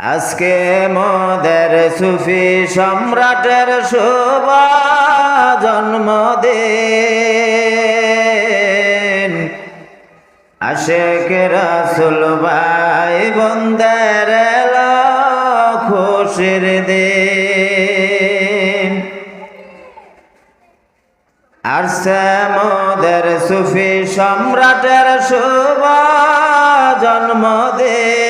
আজকে মোদের সুফি সম্রাটের শুভ জন্মদিন আশেক রাসুল ভাই বন্দের খুশির দিন। আর মোদের সুফি সম্রাটের শুভ জন্মদিন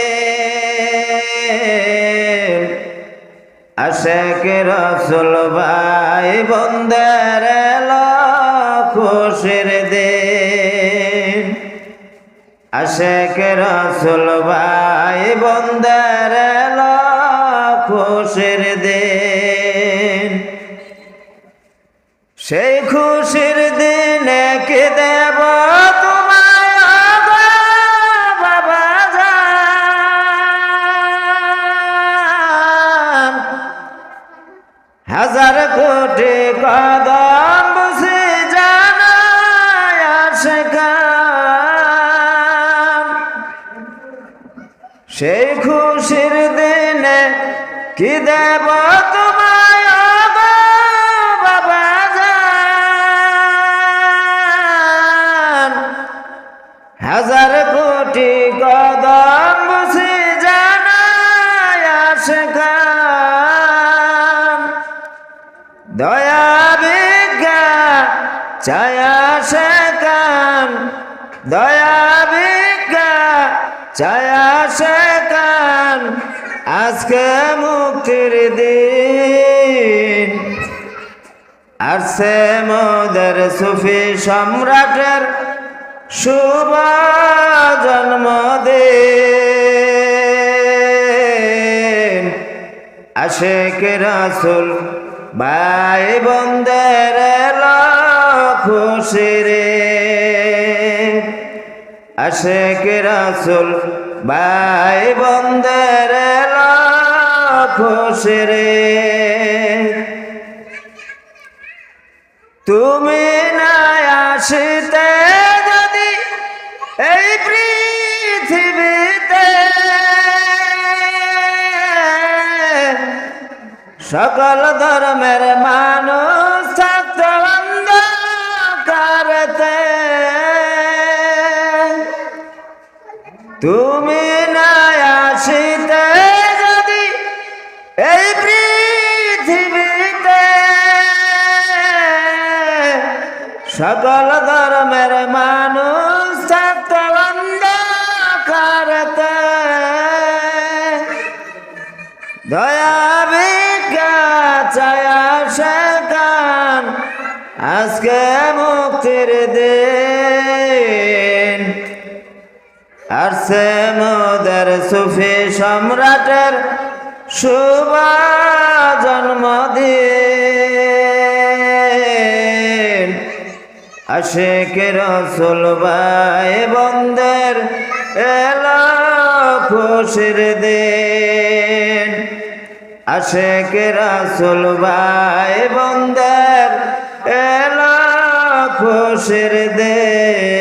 আশেক রসুল ভাই, বন্দের খুশির দিন। আশেক রসুল ভাই, বন্দের খুশির দিন। সেই খুশির দিনে কে দেব কোটি কদম বসে জানায়। সেই খুশির দিনে কি দেব তোমায় বাবা হাজার কোটি কদম বসে দয়া বিজ্ঞা ছায়া শেখান। দয়া বিজ্ঞা ছায়া শেখান। আজকে মুক্তির দিন। আর সে মোদের সুফি সম্রাটের শুভ জন্মদিন। আশেক রাসুল ভাই বন্দের রে। আসে আশেক রাসুল ভাই বন্দের খুশি খুশির সকল ধর্মের মানুষ অন্ধকারেতে। তুমি না আসিতে যদি এই পৃথিবীতে। সকল ধর্মের মানুষ দয়া বিজ্ঞা ছায়া আজকে মুক্তির দিন। আর সে মোদের সুফি সম্রাটের শুভ জন্মদিন। আশেক রসুল ভাই বন্দের এলো খুশির দিন। আশেক রাসুল ভাই বন্দার এলা খুশির দিন